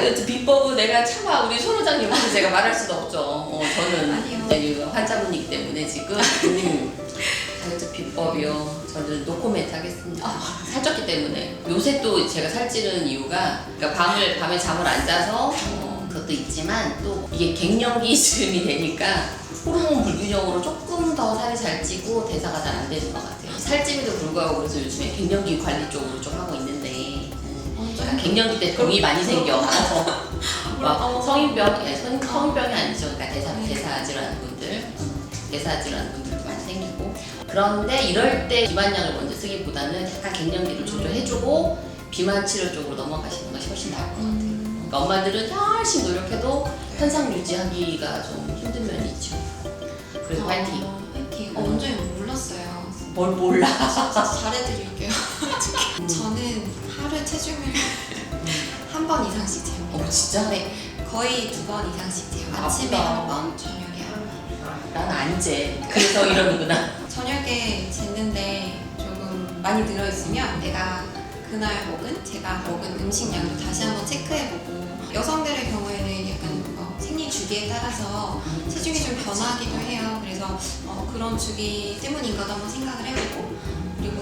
다이어트 비법은 내가 차마 우리 손 원장님한테 제가 말할 수도 없죠. 어, 저는. 이제 환자분이기 때문에 지금 음, 다이어트 비법이요. 저는 노코멘트 하겠습니다. 살쪘기 때문에 요새 또 제가 살찌는 이유가 그러니까 밤을 밤에 잠을 안 자서 어, 그것도 있지만 또 이게 갱년기 즈음이 되니까 호르몬 불균형으로 조금 더 살이 잘 찌고 대사가 잘 안 되는 것 같아요. 살찜에도 불구하고 그래서 요즘에 갱년기 관리 쪽으로 좀 하고 있는데 음, 어, 갱년기 때 병이 많이 생겨. 막 어. 성인병, 예, 성, 성인병이 아니죠. 그러니까 대사, 네. 대사 질환 분들, 음, 대사 질환 분들도 많이 생기고. 그런데 이럴 때 비만약을 먼저 쓰기보다는 약간 갱년기를 조절해주고 비만 치료 쪽으로 넘어가시는 것이 훨씬 나을 것 같아요. 음, 그러니까 엄마들은 열심히 노력해도 현상 유지하기가 좀 힘든 면이 있죠. 그래서 화이팅. 어, 화이팅. 어, 원장님 몰랐어요. 뭘 몰라. 잘해드릴게요. 체중을 한 번 이상씩 잽니다. 어, 진짜? 네, 거의 두 번 이상씩 재요. 아침에 나쁘다. 한 번, 저녁에 한 번. 난 안 재. 그래서 이러는구나. 저녁에 쟀는데 조금 많이 들어있으면 내가 그날 먹은 제가 먹은 음식량도 다시 한번 체크해보고 여성들의 경우에는 약간 어, 생리 주기에 따라서 체중이 좀 변하기도 해요. 그래서 어, 그런 주기 때문인가도 한번 생각을 해보고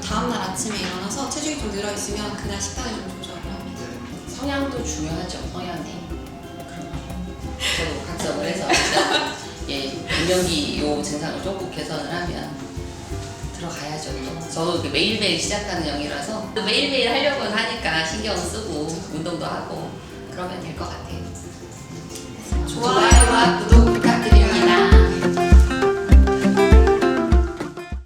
다음날 아침에 일어나서 체중이 좀 늘어있으면 그날 식단을 좀 조절을 합니다. 성향도 중요하죠, 성향이. 저도 각성을 해서 일단 예, 갱년기 요 증상을 조금 개선을 하면 들어가야죠. 또. 저도 그 매일매일 시작하는 영이라서 또 매일매일 하려고 하니까 신경 쓰고 운동도 하고 그러면 될 것 같아요. 좋아요와 구독